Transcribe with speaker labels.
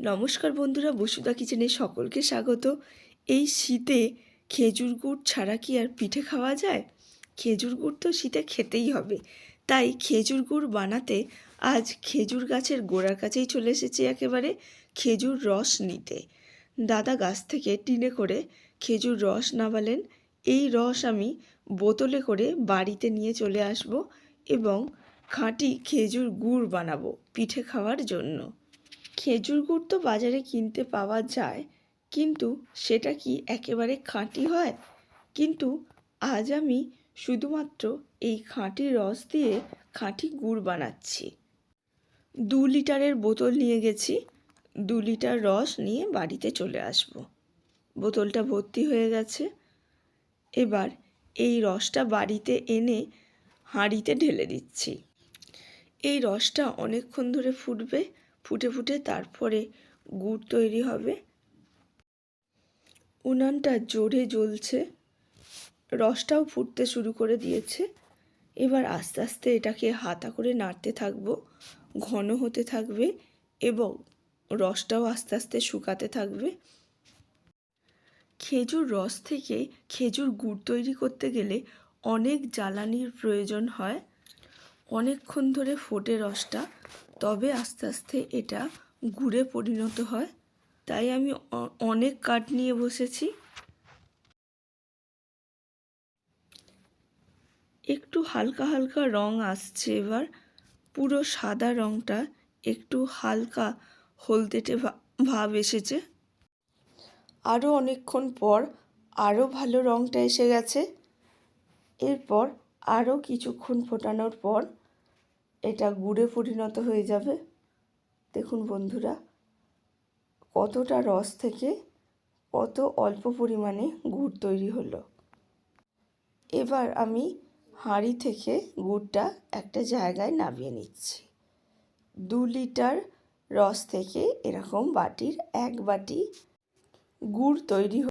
Speaker 1: নমস্কার বন্ধুরা বসুদা কিচেনে সকলকে স্বাগত। এই শীতে খেজুর গুড় ছাড়া কি আর পিঠে খাওয়া যায়? খেজুর গুড় তো শীতে খেতেই হবে। তাই খেজুর গুড় বানাতে আজ খেজুর গাছের গোড়ার কাছেই চলে এসেছি একেবারে খেজুর রস নিতে। দাদা গাছ থেকে টিনে করে খেজুর রস নামালেন। এই রস আমি বোতলে করে বাড়িতে নিয়ে চলে আসব এবং খাঁটি খেজুর গুড় বানাবো পিঠে খাওয়ার জন্য। খেজুর গুড় তো বাজারে কিনতে পাওয়া যায়, কিন্তু সেটা কি একেবারে খাঁটি হয়? কিন্তু আজ আমি শুধুমাত্র এই খাঁটি রস দিয়ে খাঁটি গুড় বানাচ্ছি। দু লিটারের বোতল নিয়ে গেছি। দু লিটার রস নিয়ে বাড়িতে চলে আসব। বোতলটা ভর্তি হয়ে গেছে। এবার এই রসটা বাড়িতে এনে হাঁড়িতে ঢেলে দিচ্ছি। এই রসটা অনেকক্ষণ ধরে ফুটবে। ফুটে ফুটে তারপরে গুড় তৈরি হবে। উনানটা জোরে জ্বলছে, রসটাও ফুটতে শুরু করে দিয়েছে। এবার আস্তে আস্তে এটাকে হাতা করে নাড়তে থাকব, ঘন হতে থাকবে এবং রসটাও আস্তে আস্তে শুকাতে থাকবে। খেজুর রস থেকে খেজুর গুড় তৈরি করতে গেলে অনেক জ্বালানির প্রয়োজন হয়। অনেকক্ষণ ধরে ফোটে রসটা, তবে আস্তে আস্তে এটা গুড়ে পরিণত হয়। তাই আমি অনেক কাঠ নিয়ে বসেছি। একটু হালকা হালকা রং আসছে এবার। পুরো সাদা রংটা একটু হালকা হলদেটে ভাব এসেছে। আরও অনেকক্ষণ পর আরও ভালো রংটা এসে গেছে। এরপর আরও কিছুক্ষণ ফোটানোর পর এটা গুড়ে পরিণত হয়ে যাবে। দেখুন বন্ধুরা, কতটা রস থেকে কত অল্প পরিমাণে গুড় তৈরি হলো। এবার আমি হাঁড়ি থেকে গুড়টা একটা জায়গায় নামিয়ে নিচ্ছি। দু লিটার রস থেকে এরকম বাটির এক বাটি গুড় তৈরি